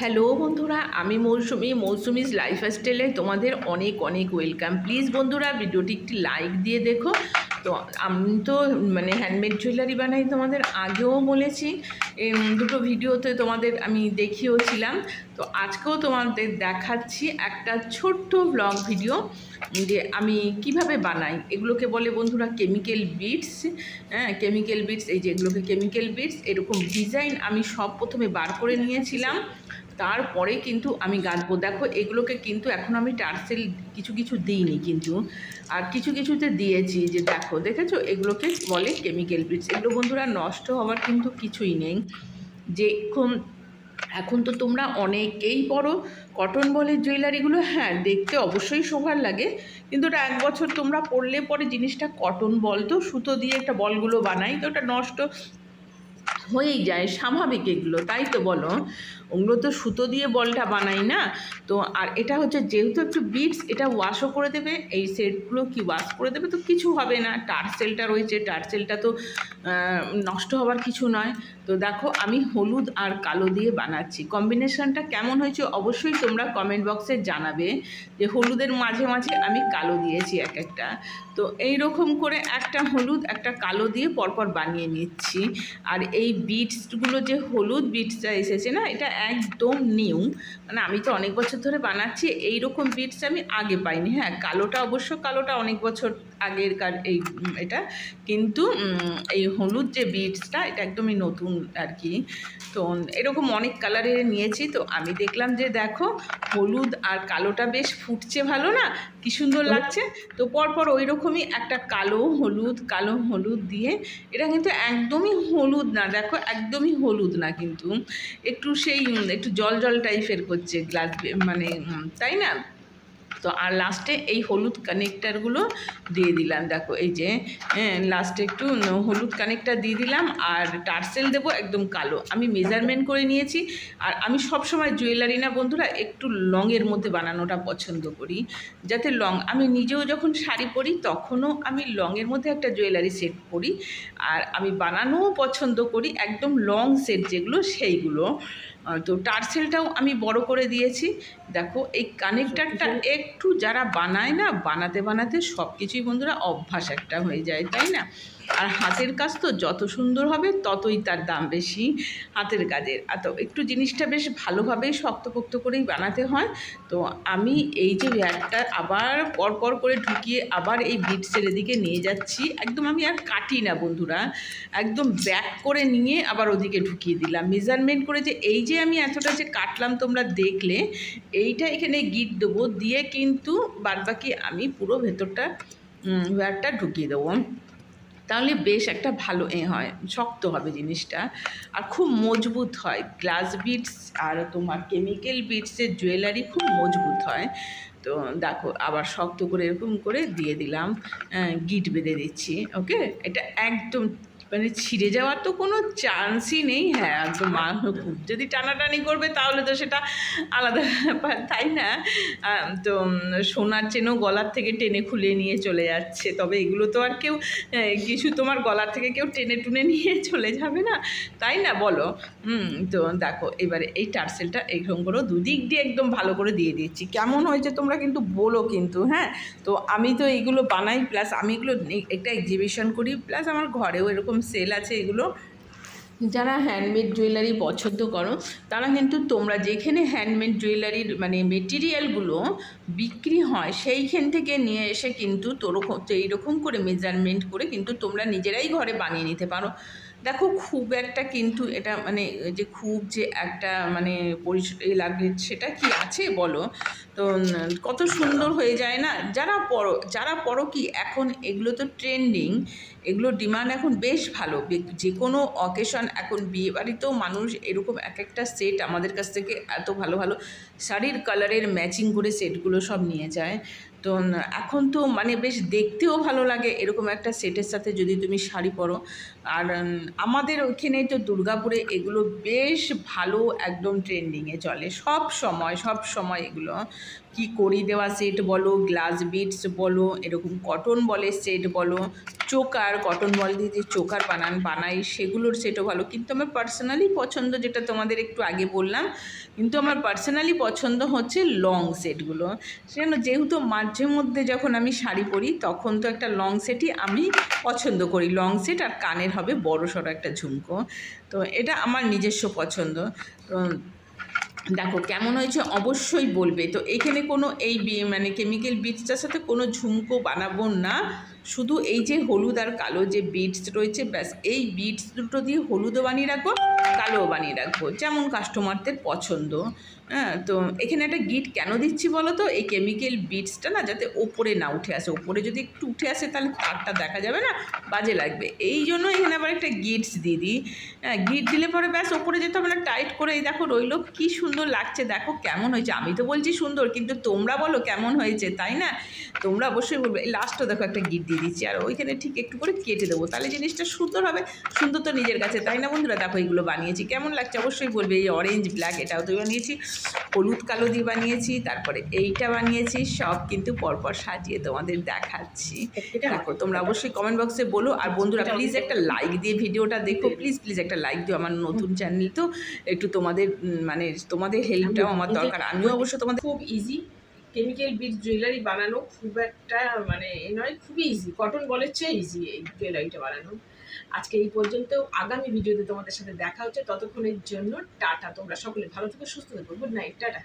Hello বন্ধুরা, আমি মৌসুমি মৌসুমিজ লাইফস্টাইলে তোমাদের অনেক অনেক ওয়েলকাম প্লিজ বন্ধুরা, ভিডিওটি একটি লাইক দিয়ে দেখো। তো আমি তো মানে হ্যান্ডমেড জুয়েলারি বানাই তোমাদের আগেও বলেছি। দুটো ভিডিওতে তোমাদের আমি দেখিয়েওছিলাম তো আজকেও তোমাদের দেখাচ্ছি একটা ছোট্ট ব্লগ ভিডিও যে আমি কীভাবে বানাই। এগুলোকে বলে বন্ধুরা কেমিক্যাল বিটস হ্যাঁ কেমিক্যাল বিটস এই যে এগুলোকে কেমিক্যাল বিটস এরকম ডিজাইন আমি সব প্রথমে বার করে নিয়েছিলাম। তারপরে কিন্তু আমি গাঁথবো দেখো এগুলোকে কিন্তু এখন আমি টার্সেল কিছু কিছু দিইনি কিন্তু, আর কিছু কিছুতে দিয়েছি যে দেখো, দেখেছ? এগুলোকে বলে কেমিক্যাল বিটস এগুলো বন্ধুরা নষ্ট হওয়ার কিন্তু কিছুই নেই। যে এখন এখন তো তোমরা অনেকেই পরো কটন বলের জুয়েলারিগুলো হ্যাঁ দেখতে অবশ্যই শোভার লাগে। কিন্তু ওটা এক বছর তোমরা পরলে পরে জিনিসটা কটন বল তো সুতো দিয়ে একটা বলগুলো বানাই, তো ওটা নষ্ট হয়েই যায়, স্বাভাবিক এগুলো, তাই তো বলো? ওগুলো তো সুতো দিয়ে বলটা বানাই না। তো আর এটা হচ্ছে যেহেতু একটু বিটস এটা ওয়াশও করে দেবে, এই সেটগুলো কি ওয়াশ করে দেবে তো কিছু হবে না। টার্সেলটা রয়েছে, টার্সেলটা তো নষ্ট হওয়ার কিছু নয়। তো দেখো আমি হলুদ আর কালো দিয়ে বানাচ্ছি। কম্বিনেশনটা কেমন হয়েছে অবশ্যই তোমরা কমেন্ট বক্সে জানাবে যে হলুদের মাঝে মাঝে আমি কালো দিয়েছি এক একটা। তো এই রকম করে একটা হলুদ, একটা কালো দিয়ে পরপর বানিয়ে নিচ্ছি। আর এই বিটসগুলো যে হলুদ বিটসটা এসেছে না, এটা একদম নিউ মানে আমি তো অনেক বছর ধরে বানাচ্ছি এই রকম বিটস আমি আগে পাইনি। হ্যাঁ কালোটা অবশ্য কালোটা অনেক বছর আগের কার এই এটা। কিন্তু এই হলুদ যে বিটসটা এটা একদমই নতুন আর কি তো এরকম অনেক কালারের নিয়েছি। তো আমি দেখলাম যে দেখো হলুদ আর কালোটা বেশ ফুটছে ভালো না? কি সুন্দর লাগছে। তো পরপর ওই রকমই একটা কালো হলুদ কালো হলুদ দিয়ে এটা কিন্তু একদমই হলুদ না। দেখো একদমই হলুদ না কিন্তু। একটু সেই একটু জল জল টাইপের করছে গ্লাস মানে তাই না? তো আর লাস্টে এই হলুদ কানেক্টারগুলো দিয়ে দিলাম। দেখো এই যে লাস্টে একটু হলুদ কানেক্টার দিয়ে দিলাম আর টার্সেল দেবো একদম কালো। আমি মেজারমেন্ট করে নিয়েছি আর আমি সব সময় জুয়েলারি না বন্ধুরা একটু লংয়ের মধ্যে বানানোটা পছন্দ করি। যাতে লং আমি নিজেও যখন শাড়ি পরি তখনও আমি লংয়ের মধ্যে একটা জুয়েলারি সেট পরি। আর আমি বানানোও পছন্দ করি একদম লং সেট যেগুলো সেইগুলো। তো টার্সেলটাও আমি বড় করে দিয়েছি। দেখো এই কানেক্টারটা একটু যারা বানায় না, বানাতে বানাতে সব কিছুই বন্ধুরা অভ্যাস একটা হয়ে যায়, তাই না? আর হাতের কাজ তো যত সুন্দর হবে, ততই তার দাম বেশি হাতের কাজের। আর তো একটু জিনিসটা বেশ ভালোভাবেই শক্তপোক্ত করেই বানাতে হয়। তো আমি এই যে ব্যাগটা আবার পরপর করে ঢুকিয়ে আবার এই বিট বিটসের এদিকে নিয়ে যাচ্ছি। একদম আমি আর কাটি না বন্ধুরা, একদম ব্যাক করে নিয়ে আবার ওদিকে ঢুকিয়ে দিলাম। মেজারমেন্ট করে যে এই যে আমি এতটা যে কাটলাম তোমরা দেখলে, এইটা এখানে গিট দেবো, দিয়ে কিন্তু বাদবাকি আমি পুরো ভেতরটা ওয়্যারটা ঢুকিয়ে দেবো। তাহলে বেশ একটা ভালো এ হয়, শক্ত হবে জিনিসটা। আর খুব মজবুত হয় গ্লাস বিটস আর তোমার কেমিক্যাল বিটসের জুয়েলারি খুব মজবুত হয়। তো দেখো, আবার শক্ত করে এরকম করে দিয়ে দিলাম গিট বেঁধে দিচ্ছি ওকে এটা একদম মানে ছিঁড়ে যাওয়ার তো কোনো চান্সই নেই। হ্যাঁ একদম যদি টানাটানি করবে তাহলে তো সেটা আলাদা ব্যাপার, তাই না? তো সোনার চেনও গলার থেকে টেনে খুলে নিয়ে চলে যাচ্ছে। তবে এগুলো তো আর কেউ কিছু তোমার গলার থেকে কেউ টেনে টুনে নিয়ে চলে যাবে না। তাই না? বলো। তো দেখো, এবারে এই টার্সেলটা এরকম করে দুদিক দিয়ে একদম ভালো করে দিয়ে দিচ্ছি কেমন হয়েছে তোমরা কিন্তু বলো কিন্তু হ্যাঁ? তো আমি তো এইগুলো বানাই, প্লাস আমি এগুলো একটা এক্সিবিশন করি, প্লাস আমার ঘরেও এরকম সেল আছে এগুলো। যারা হ্যান্ডমেড জুয়েলারি পছন্দ করো, তারা কিন্তু তোমরা যেখানে হ্যান্ডমেড জুয়েলারির মানে মেটেরিয়ালগুলো বিক্রি হয়, সেইখান থেকে নিয়ে এসে কিন্তু তোরকম এইরকম করে মেজারমেন্ট করে কিন্তু তোমরা নিজেরাই ঘরে বানিয়ে নিতে পারো। দেখো খুব একটা কিন্তু এটা মানে যে খুব যে একটা মানে পরিস এ লাগে সেটা কি আছে বলো? তো কত সুন্দর হয়ে যায় না? যারা পড়ো যারা পড়ো কি এখন এগুলো তো ট্রেন্ডিং এগুলো ডিমান্ড এখন বেশ ভালো। যে কোনো অকেশন এখন বিয়ে বাড়িতেও মানুষ এরকম এক একটা সেট আমাদের কাছ থেকে এত ভালো ভালো শাড়ির কালারের ম্যাচিং করে সেটগুলো সব নিয়ে যায়। তো এখন তো মানে বেশ দেখতেও ভালো লাগে এরকম একটা সেটের সাথে যদি তুমি শাড়ি পরো। আর আমাদের ওইখানে তো দুর্গাপুরে এগুলো বেশ ভালো একদম ট্রেন্ডিংয়ে চলে। সব সময় সব সময় এগুলো। কি করি দেওয়া সেট বলো গ্লাস বিটস বলো, এরকম কটন বলে সেট বলো, চোকার কটন বল দিয়ে যে চোকার বানান, বানাই, সেগুলোর সেটও ভালো। কিন্তু আমার পার্সোনালি পছন্দ যেটা তোমাদের একটু আগে বললাম, কিন্তু আমার পার্সোনালি পছন্দ হচ্ছে লং সেটগুলো সেজন্য যেহেতু মাঝে মধ্যে যখন আমি শাড়ি পরি, তখন তো একটা লং সেটই আমি পছন্দ করি। লং সেট আর কানের হবে বড় সড়ো একটা ঝুমকো। তো এটা আমার নিজস্ব পছন্দ। তো দেখো কেমন হয়েছে অবশ্যই বলবে। তো এখানে কোনো এই মানে কেমিক্যাল বিটসটার সাথে কোনো ঝুমকো বানাবো না। শুধু এই যে হলুদ আর কালো যে বিটস রয়েছে, ব্যাস এই বিটস দুটো দিয়ে হলুদও বানিয়ে রাখব, কালোও বানিয়ে রাখব। যেমন কাস্টমারদের পছন্দ। হ্যাঁ তো এখানে একটা গিট কেন দিচ্ছি বলো তো এই কেমিক্যাল বিটসটা না যাতে ওপরে না উঠে আসে। ওপরে যদি একটু উঠে আসে তাহলে তারটা দেখা যাবে না, বাজে লাগবে। এই জন্য এখানে আবার একটা গিটস দিয়ে দিই। হ্যাঁ গিট দিলে পরে ব্যাস ওপরে যেতে হবে না টাইট করে এই দেখো রইল। কি সুন্দর লাগছে, দেখো কেমন হয়েছে। আমি তো বলছি সুন্দর, কিন্তু তোমরা বলো কেমন হয়েছে, তাই না? তোমরা অবশ্যই বলবে। এই লাস্টও দেখো একটা গিট দিয়ে দিচ্ছি। আর ওইখানে ঠিক একটু করে কেটে দেবো। তাহলে জিনিসটা সুন্দর হবে। সুন্দর তো নিজের কাছে, তাই না বন্ধুরা? দেখো এইগুলো বানিয়েছি। কেমন লাগছে অবশ্যই বলবে। এই অরেঞ্জ ব্ল্যাক এটাও তো বানিয়েছি। হলুদ কালো দিয়ে বানিয়েছি তারপরে এইটা বানিয়েছি সব কিন্তু পরপর সাজিয়ে তোমাদের দেখাচ্ছি। দেখো তোমরা অবশ্যই কমেন্ট বক্সে বলো। আর বন্ধুরা প্লিজ একটা লাইক দিয়ে ভিডিওটা দেখো প্লিজ প্লিজ একটা লাইক দিও আমার নতুন চ্যানেল তো। একটু তোমাদের মানে তোমাদের হেল্পটাও আমার দরকার। আমিও অবশ্য তোমাদের খুব ইজি কেমিক্যাল বিট জুয়েলারি বানানো খুব একটা মানে এ নয় খুবই ইজি কটন বলের চেয়ে ইজি এই জুয়েলারিটা বানানো। আজকে এই পর্যন্ত আগামী ভিডিওতে তোমাদের সাথে দেখা হচ্ছে। ততক্ষণের জন্য টাটা। তোমরা সকলে ভালো থেকো, সুস্থ থেকো। Good night tata.